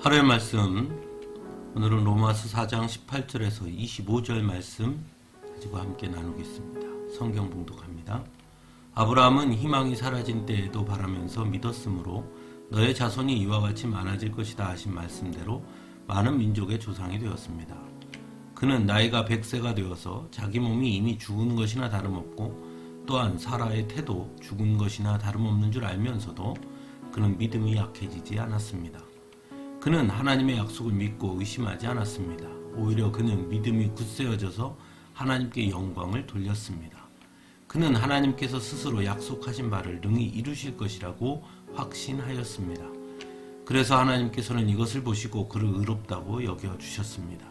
하루의 말씀 오늘은 로마서 4장 18절에서 25절 말씀 가지고 함께 나누겠습니다. 성경 봉독합니다. 아브라함은 희망이 사라진 때에도 바라면서 믿었으므로 너의 자손이 이와 같이 많아질 것이다 하신 말씀대로 많은 민족의 조상이 되었습니다. 그는 나이가 100세가 되어서 자기 몸이 이미 죽은 것이나 다름없고 또한 사라의 태도 죽은 것이나 다름없는 줄 알면서도 그는 믿음이 약해지지 않았습니다. 그는 하나님의 약속을 믿고 의심하지 않았습니다. 오히려 그는 믿음이 굳세어져서 하나님께 영광을 돌렸습니다. 그는 하나님께서 스스로 약속하신 바를 능히 이루실 것이라고 확신하였습니다. 그래서 하나님께서는 이것을 보시고 그를 의롭다고 여겨 주셨습니다.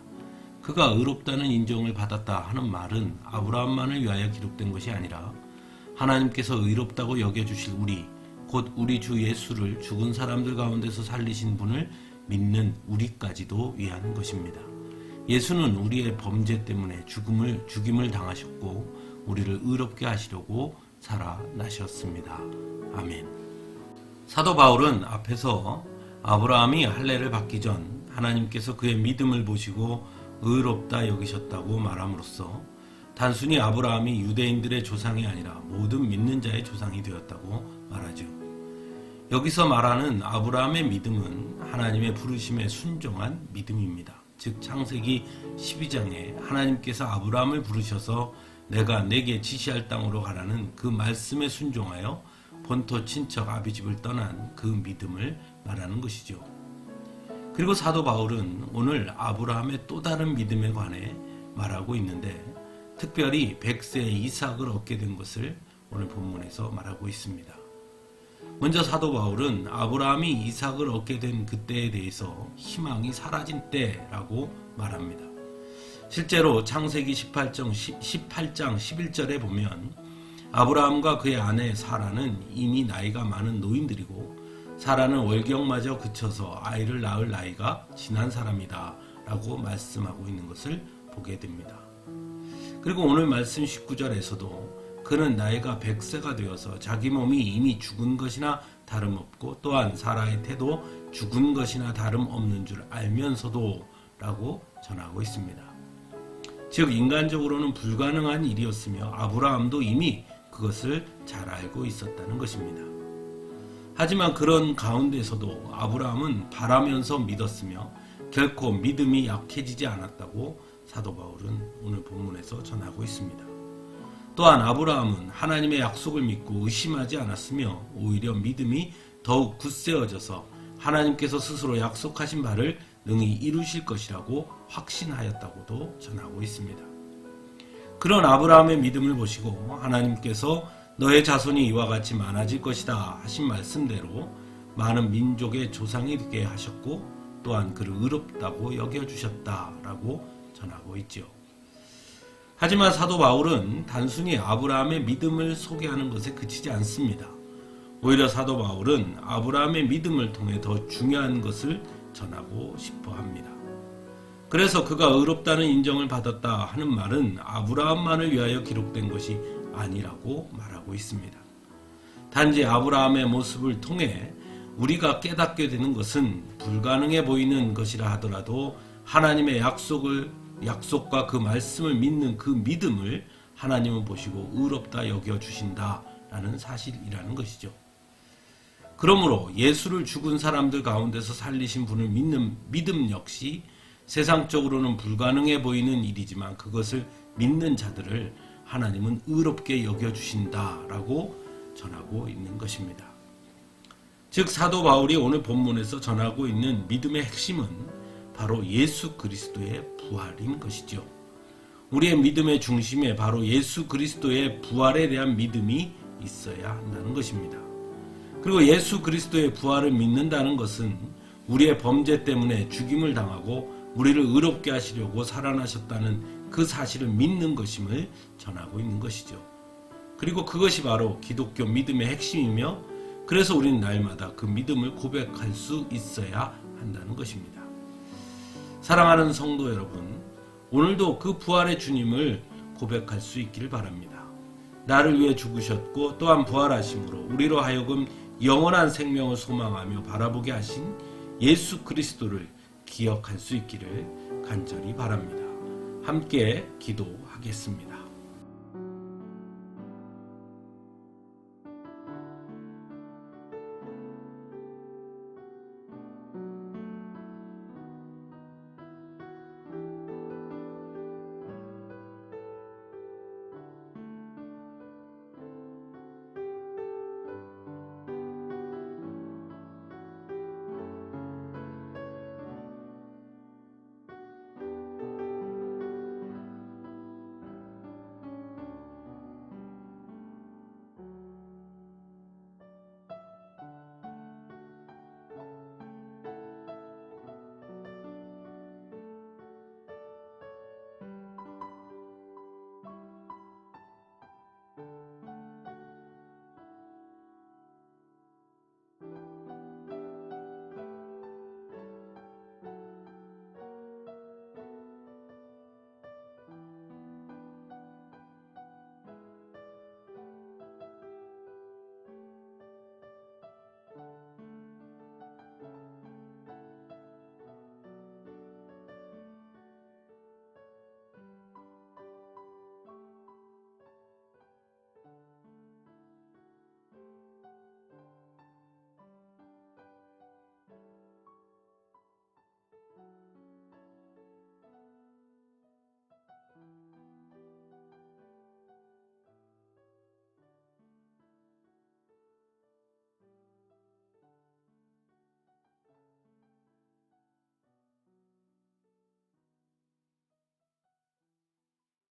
그가 의롭다는 인정을 받았다 하는 말은 아브라함만을 위하여 기록된 것이 아니라 하나님께서 의롭다고 여겨 주실 우리 곧 우리 주 예수를 죽은 사람들 가운데서 살리신 분을 믿는 우리까지도 위한 것입니다. 예수는 우리의 범죄 때문에 죽음을 죽임을 당하셨고 우리를 의롭게 하시려고 살아나셨습니다. 아멘. 사도 바울은 앞에서 아브라함이 할례를 받기 전 하나님께서 그의 믿음을 보시고 의롭다 여기셨다고 말함으로써 단순히 아브라함이 유대인들의 조상이 아니라 모든 믿는 자의 조상이 되었다고 말하죠. 여기서 말하는 아브라함의 믿음은 하나님의 부르심에 순종한 믿음입니다. 즉 창세기 12장에 하나님께서 아브라함을 부르셔서 내가 내게 지시할 땅으로 가라는 그 말씀에 순종하여 본토 친척 아비집을 떠난 그 믿음을 말하는 것이죠. 그리고 사도 바울은 오늘 아브라함의 또 다른 믿음에 관해 말하고 있는데 특별히 백세의 이삭을 얻게 된 것을 오늘 본문에서 말하고 있습니다. 먼저 사도 바울은 아브라함이 이삭을 얻게 된 그때에 대해서 희망이 사라진 때라고 말합니다. 실제로 창세기 18장, 18장 11절에 보면 아브라함과 그의 아내 사라는 이미 나이가 많은 노인들이고 사라는 월경마저 그쳐서 아이를 낳을 나이가 지난 사람이다 라고 말씀하고 있는 것을 보게 됩니다. 그리고 오늘 말씀 19절에서도 그는 나이가 100세가 되어서 자기 몸이 이미 죽은 것이나 다름없고 또한 사라의 태도 죽은 것이나 다름없는 줄 알면서도 라고 전하고 있습니다. 즉 인간적으로는 불가능한 일이었으며 아브라함도 이미 그것을 잘 알고 있었다는 것입니다. 하지만 그런 가운데서도 아브라함은 바라면서 믿었으며 결코 믿음이 약해지지 않았다고 사도 바울은 오늘 본문에서 전하고 있습니다. 또한 아브라함은 하나님의 약속을 믿고 의심하지 않았으며 오히려 믿음이 더욱 굳세어져서 하나님께서 스스로 약속하신 바를 능히 이루실 것이라고 확신하였다고도 전하고 있습니다. 그런 아브라함의 믿음을 보시고 하나님께서 너의 자손이 이와 같이 많아질 것이다 하신 말씀대로 많은 민족의 조상이 되게 하셨고 또한 그를 의롭다고 여겨주셨다라고 전하고 있지요. 하지만 사도 바울은 단순히 아브라함의 믿음을 소개하는 것에 그치지 않습니다. 오히려 사도 바울은 아브라함의 믿음을 통해 더 중요한 것을 전하고 싶어 합니다. 그래서 그가 의롭다는 인정을 받았다 하는 말은 아브라함만을 위하여 기록된 것이 아니라고 말하고 있습니다. 단지 아브라함의 모습을 통해 우리가 깨닫게 되는 것은 불가능해 보이는 것이라 하더라도 하나님의 약속을 약속과 그 말씀을 믿는 그 믿음을 하나님은 보시고 의롭다 여겨 주신다라는 사실이라는 것이죠. 그러므로 예수를 죽은 사람들 가운데서 살리신 분을 믿는 믿음 역시 세상적으로는 불가능해 보이는 일이지만 그것을 믿는 자들을 하나님은 의롭게 여겨 주신다라고 전하고 있는 것입니다. 즉 사도 바울이 오늘 본문에서 전하고 있는 믿음의 핵심은 바로 예수 그리스도의 부활인 것이죠. 우리의 믿음의 중심에 바로 예수 그리스도의 부활에 대한 믿음이 있어야 한다는 것입니다. 그리고 예수 그리스도의 부활을 믿는다는 것은 우리의 범죄 때문에 죽임을 당하고 우리를 의롭게 하시려고 살아나셨다는 그 사실을 믿는 것임을 전하고 있는 것이죠. 그리고 그것이 바로 기독교 믿음의 핵심이며 그래서 우리는 날마다 그 믿음을 고백할 수 있어야 한다는 것입니다. 사랑하는 성도 여러분, 오늘도 그 부활의 주님을 고백할 수 있기를 바랍니다. 나를 위해 죽으셨고 또한 부활하심으로 우리로 하여금 영원한 생명을 소망하며 바라보게 하신 예수 그리스도를 기억할 수 있기를 간절히 바랍니다. 함께 기도하겠습니다.